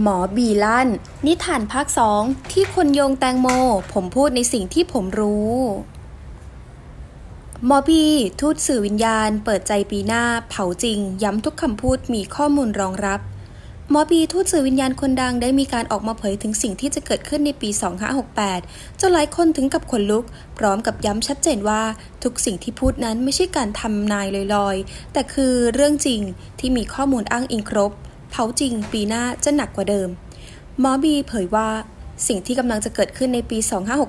หมอบีลั่น นิทานภาคสองที่คนโยงแตงโม ผมพูดในสิ่งที่ผมรู้ หมอบีทูตสื่อวิญญาณ เปิดใจปีหน้า เผาจริง ย้ำทุกคำพูดมีข้อมูลรองรับ หมอบีทูตสื่อวิญญาณคนดังได้มีการออกมาเผยถึงสิ่งที่จะเกิดขึ้นในปี 2568 จนหลายคนถึงกับขนลุก พร้อมกับย้ำชัดเจนว่า ทุกสิ่งที่พูดนั้นไม่ใช่การทำนายลอยๆ แต่คือเรื่องจริงที่มีข้อมูลอ้างอิงครบ เผาจริงปีหน้าจะหนักกว่าเดิม หมอบีเผยว่าสิ่งที่กำลังจะเกิดขึ้นในปี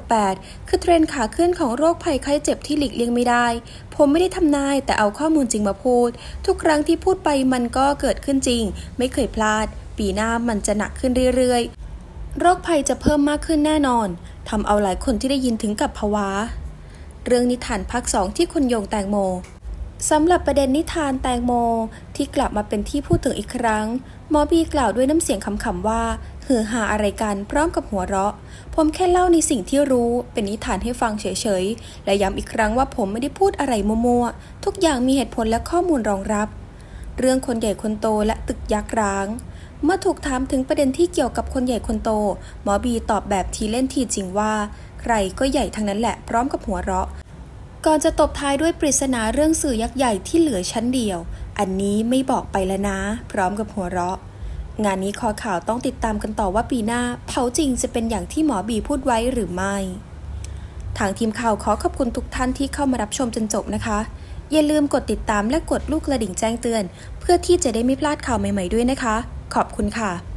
2568 คือเทรนด์ขาขึ้นของโรคภัยไข้เจ็บที่หลีกเลี่ยงไม่ได้ ผมไม่ได้ทำนายแต่เอาข้อมูลจริงมาพูด ทุกครั้งที่พูดไปมันก็เกิดขึ้นจริง ไม่เคยพลาด ปีหน้ามันจะหนักขึ้นเรื่อยๆ โรคภัยจะเพิ่มมากขึ้นแน่นอนทำเอาหลายคนที่ได้ยินถึงกับภาวะ เรื่องนิทานภาคสองที่คนโยงแตงโม สำหรับประเด็นนิทานแตงโมที่กลับมาเป็นที่พูดถึงอีกครั้ง หมอบีกล่าวด้วยน้ำเสียงขำๆว่าหือหาอะไรกันพร้อมกับหัวเราะ ผมแค่เล่าในสิ่งที่รู้ เป็นนิทานให้ฟังเฉยๆ และย้ำอีกครั้งว่าผมไม่ได้พูดอะไรมั่วๆ ทุกอย่างมีเหตุผลและข้อมูลรองรับ เรื่องคนใหญ่คนโตและตึกยักษ์ร้าง เมื่อถูกถามถึงประเด็นที่เกี่ยวกับคนใหญ่คนโต หมอบีตอบแบบทีเล่นทีจริงว่า ใครก็ใหญ่ทั้งนั้นแหละพร้อมกับหัวเราะ ก่อนจะตบท้ายด้วยปริศนาเรื่องสื่อยักษ์ใหญ่ที่เหลือชั้นเดียว อันนี้ไม่บอกไปแล้วนะ พร้อมกับหัวเราะ งานนี้คอข่าวต้องติดตามกันต่อว่าปีหน้าเผาจริงจะเป็นอย่างที่หมอบีพูดไว้หรือไม่ ทางทีมข่าวขอขอบคุณทุกท่านที่เข้ามารับชมจนจบนะคะ อย่าลืมกดติดตามและกดลูกกระดิ่งแจ้งเตือน เพื่อที่จะได้ไม่พลาดข่าวใหม่ ๆด้วยนะคะ ขอบคุณค่ะ